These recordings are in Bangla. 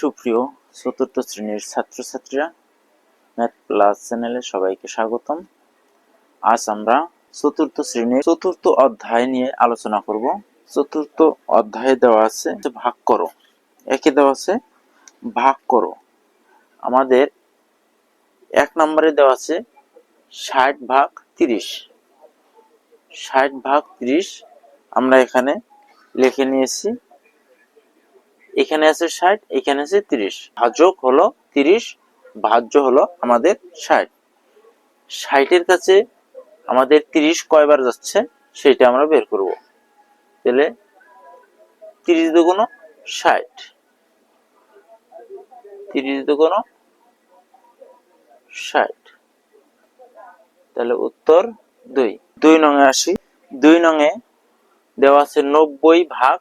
সুপ্রিয় চতুর্থ শ্রেণির ছাত্রছাত্রীরা ম্যাথ প্লাস চ্যানেলে সবাইকে স্বাগতম। আজ আমরা চতুর্থ শ্রেণির চতুর্থ অধ্যায় নিয়ে আলোচনা করব। চতুর্থ অধ্যায়ে দেওয়া আছে ভাগ করো। একে দেওয়া আছে ভাগ করো। আমাদের এক নম্বরে দেওয়া আছে ষাট ভাগ তিরিশ। ষাট ভাগ তিরিশ আমরা এখানে লিখে নিয়েছি। এখানে আছে ষাট, এখানে আছে তিরিশ। ভাজক হলো তিরিশ, ভাজ্য হলো আমাদের ষাট। ষাটের কাছে আমাদের তিরিশ কয়বার যাচ্ছে, সেটা আমরা বের করব। তাহলে তিরিশ দুগুণ ষাট। তিরিশ দুগুণ ষাট। তাহলে উত্তর দুই। দুই নঙে আসি দুই নঙে দেওয়া আছে নব্বই ভাগ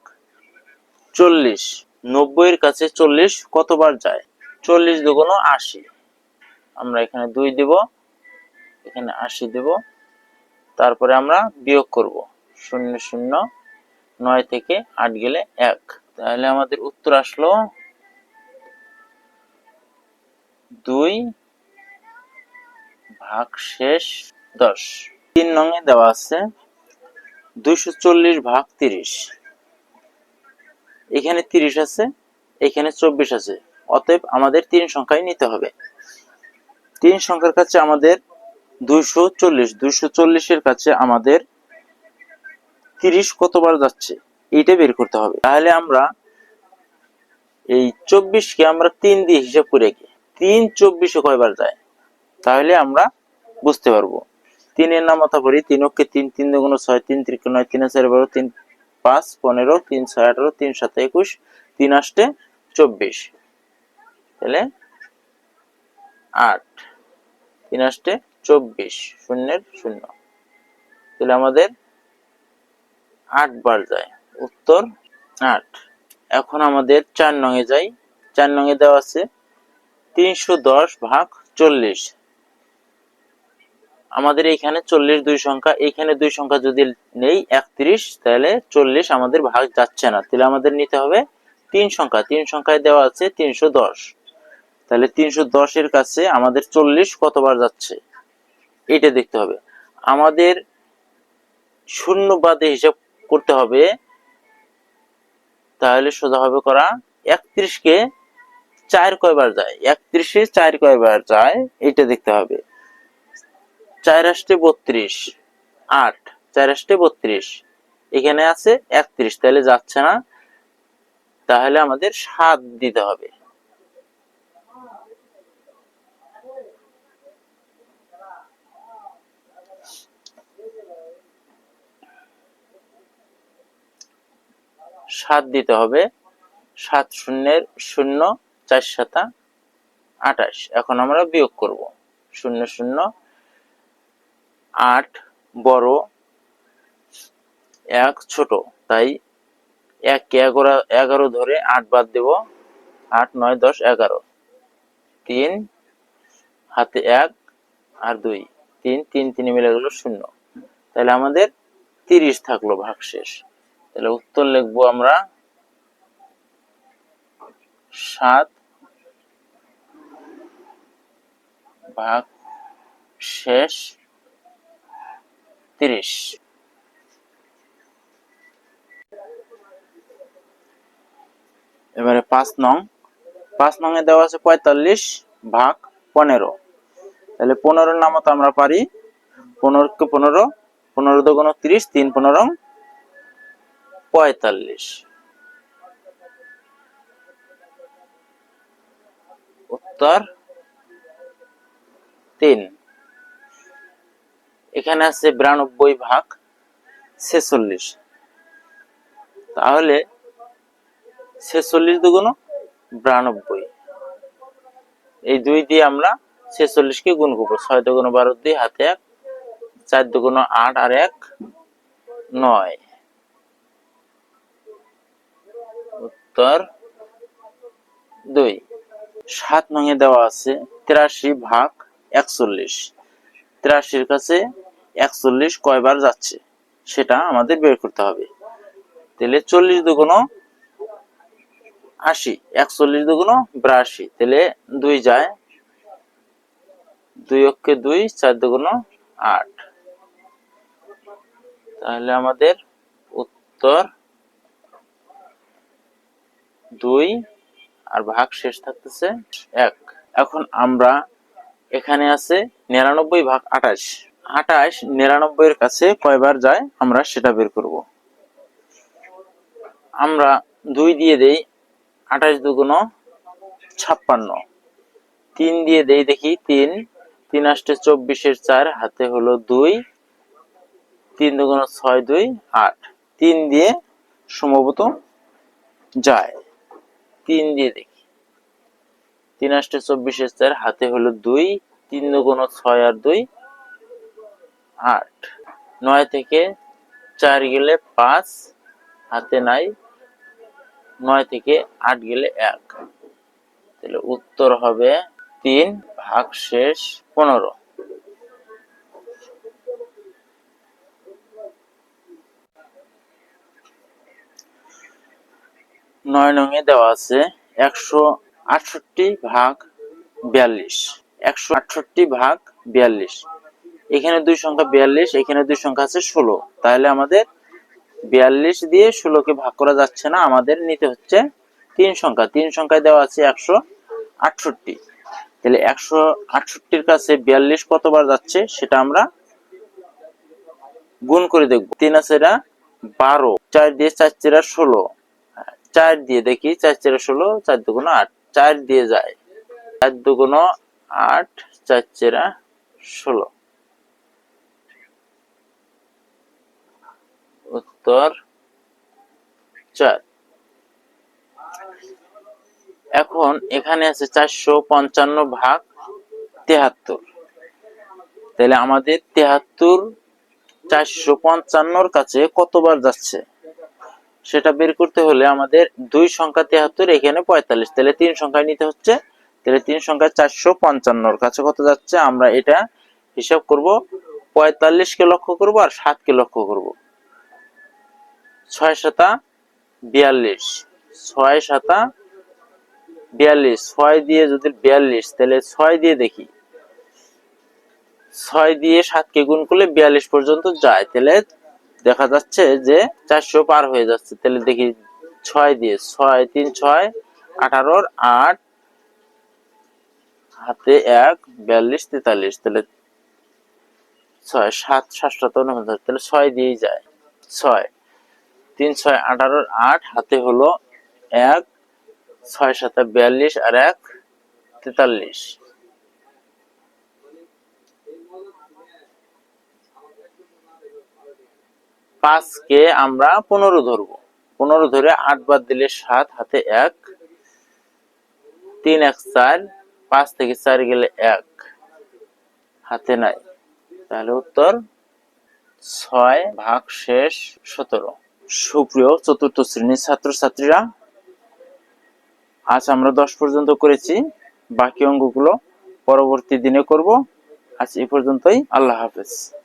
চল্লিশ। নব্বইয়ের কাছে চল্লিশ কতবার যায়? চল্লিশ দুগুণ আশি। আমরা এখানে দুই দেব, এখানে আশি দেব। তারপরে আমরা বিয়োগ করব। শূন্য শূন্য নয় থেকে আট গেলে এক। তাহলে আমাদের উত্তর আসলো দুই ভাগ শেষ দশ। তিন নঙে দেওয়া আছে দুইশো চল্লিশ ভাগ তিরিশ। এখানে তিরিশ আছে, এখানে চব্বিশ আছে। অতএব আমাদের তিন সংখ্যায় নিতে হবে। তিন সংখ্যার কাছে আমাদের দুইশো চল্লিশ, দুইশো চল্লিশের কাছে আমাদের তিরিশ কতবার যাচ্ছে, এইটা বের করতে হবে। তাহলে আমরা এই চব্বিশকে আমরা তিন দিয়ে হিসাব করে কি তিন চব্বিশে কয়বার যায়? তাহলে আমরা বুঝতে পারব। তিনের নাম অথা করি তিন অক্ষে তিন তিন দুগুণ ছয়, তিন ত্রিক নয় তিন চার বারো তিন পাঁচ, পনেরো, তিন, ছয়, আঠারো, তিন, সাত, একুশ, তিন আষ্টে চব্বিশ। তাহলে আট, তিন আষ্টে চব্বিশ, শূন্যের শূন্য। তাহলে আমাদের আট বার যায়। উত্তর আট। এখন আমাদের চার নঙে যাই। চার নঙে দেওয়া আছে তিনশো দশ ভাগ চল্লিশ। আমাদের এখানে চল্লিশ দুই সংখ্যা, এখানে দুই সংখ্যা যদি নেই, একত্রিশ, তাহলে চল্লিশ আমাদের ভাগ যাচ্ছে না। তাহলে আমাদের নিতে হবে তিন সংখ্যা। তিন সংখ্যায় দেওয়া আছে তিনশো দশ। তাহলে তিনশো দশের কাছে আমাদের চল্লিশ কতবার যাচ্ছে? এটা দেখতে হবে। আমাদের শূন্য বাদে হিসাব করতে হবে। তাহলে সোজা হবে করা একত্রিশকে চার কয়বার যায়? একত্রিশে চার কয়বার যায়? এটা দেখতে হবে। চার আষ্টে বত্রিশ। আট চার আষ্টে বত্রিশ। এখানে আছে একত্রিশ, তাহলে যাচ্ছে না। তাহলে আমাদের সাত দিতে হবে। সাত দিতে হবে। সাত শূন্যের শূন্য, চার সাতা আঠাশ। এখন আমরা বিয়োগ করব। শূন্য শূন্য আট বড়, এক ছোট। তাই এক এগারো এগারো ধরে আট বাদ দেব। আট, নয়, দশ, এগারো। তিন, হাতে এক আর দুই। তিন তিন তিন মিলে গেল শূন্য। তাহলে আমাদের তিরিশ থাকল ভাগশেষ। তাহলে উত্তর লিখব আমরা সাত ভাগ শেষ তিরিশ। এবারে পাঁচ নং। পাঁচ নং এ দেওয়া আছে পঁয়তাল্লিশ ভাগ পনেরো। তাহলে পনেরোর নামও তো আমরা পারি। পনেরো পনেরোকে পনেরো পনেরো দুগুণ তিরিশ, তিন পনেরো পঁয়তাল্লিশ। উত্তর তিন। এখানে আছে বিরানব্বই ভাগ ছেচল্লিশ। তাহলে ছেচল্লিশ দুগুণ বিরানব্বই। এই দুই দিয়ে আমরা ছেচল্লিশকে গুণ করব। ছয় দুগুণ বারো দুই, হাতে এক। চার দুগুণ আট আর এক, নয়। উত্তর দুই। সাত নঙে দেওয়া আছে তিরাশি ভাগ একচল্লিশ। তিরাশির কাছে একচল্লিশ কয়বার যাচ্ছে, সেটা আমাদের বের করতে হবে। তাহলে চল্লিশ দুগুণ আশি, একচল্লিশ দুগুণ বিরাশি, তাহলে দুই যায় দুই অক্ষে দুই, চার দুগুণ আট। তাহলে আমাদের উত্তর দুই আর ভাগ শেষ থাকতেছে এক। এখন আমরা এখানে আছে নিরানব্বই ভাগ আঠাশ। আঠাশ নিরানব্বই এর কাছে কয়বার যায়, আমরা সেটা বের করব। আমরা দুই দিয়ে দেই আঠাশ দুগুণ ছাপ্পান্ন। তিন দিয়ে দেই দেখি তিন তিন আষ্টে চব্বিশের চার, হাতে হলো দুই, তিন দুগুণ ছয়, দুই, আট। তিন দিয়ে সম্ভবত যায়। তিন দিয়ে দেখি। তিন আষ্টে চব্বিশের চার, হাতে হলো দুই, তিন দুগুণ ছয় আর দুই আট। নয় থেকে চার গেলে পাঁচ, হাতে নাই। নয় থেকে আট গেলে এক। তাহলে উত্তর হবে তিন ভাগ শেষ পনেরো। নয় নঙে দেওয়া আছে একশো আটষট্টি ভাগ বিয়াল্লিশ। একশো আটষট্টি ভাগ বিয়াল্লিশ। এখানে দুই সংখ্যা বিয়াল্লিশ, এখানে দুই সংখ্যা আছে ষোলো। তাহলে আমাদের বিয়াল্লিশ দিয়ে ষোলোকে ভাগ করা যাচ্ছে না, আমাদের নিতে হচ্ছে তিন সংখ্যা। তিন সংখ্যায় দেওয়া আছে একশো আটষট্টি। তাহলে একশো আটষট্টির কাছে বিয়াল্লিশ কতবার যাচ্ছে সেটা আমরা গুণ করে দেখব। তিন আছে এরা বারো, চার দিয়ে চার চেরা ষোলো। চার দিয়ে দেখি, চার চেরা ষোলো, চার দুগুণ আট। চার দিয়ে যায়, চার দুগুণ আট, চার চেরা ষোলো। উত্তর চার। এখন এখানে আছে চারশো পঞ্চান্ন ভাগ তেহাত্তর। তাহলে আমাদের তেহাত্তর চারশো পঞ্চান্নর কাছে কতবার যাচ্ছে? সেটা বের করতে হলে আমাদের দুই সংখ্যা তেহাত্তর, এখানে পঁয়তাল্লিশ। তাহলে তিন সংখ্যায় নিতে হচ্ছে। তাহলে তিন সংখ্যা চারশো পঞ্চান্নর কাছে কত যাচ্ছে? আমরা এটা হিসাব করব, পঁয়তাল্লিশকে লক্ষ্য করব আর সাতকে লক্ষ্য করব। ছয় সাতা বিয়াল্লিশ। ছয় সাতা বিয়াল্লিশ। ছয় দিয়ে যদি বিয়াল্লিশ, তাহলে ছয় দিয়ে দেখি। ছয় দিয়ে সাতকে গুণ করলে বিয়াল্লিশ পর্যন্ত যায়। তাহলে দেখা যাচ্ছে যে চারশো পার হয়ে যাচ্ছে। তাহলে দেখি ছয় দিয়ে, ছয়, তিন, ছয়, আঠারোর আট, হাতে এক, বিয়াল্লিশ, তেতাল্লিশ। তাহলে ছয়, সাত, সাতশত উনপঞ্চাশ। তাহলে ছয় দিয়েই যায়। ছয়। তিন ছয় আঠারোর আট, হাতে হলো এক, ছয় সাথে বিয়াল্লিশ আর এক তেতাল্লিশ। পাঁচকে আমরা পনেরো ধরবো। পনেরো ধরে আট বাদ দিলে সাত, হাতে এক। তিন এক চার, পাঁচ থেকে চার গেলে এক। হাতে নাই। তাহলে উত্তর ছয় ভাগ শেষ সতেরো। সুপ্রিয় চতুর্থ শ্রেণির ছাত্রছাত্রীরা, আজ আমরা দশ পর্যন্ত করেছি। বাকি অঙ্গগুলো পরবর্তী দিনে করব। আজ এ পর্যন্তই। আল্লাহ হাফেজ।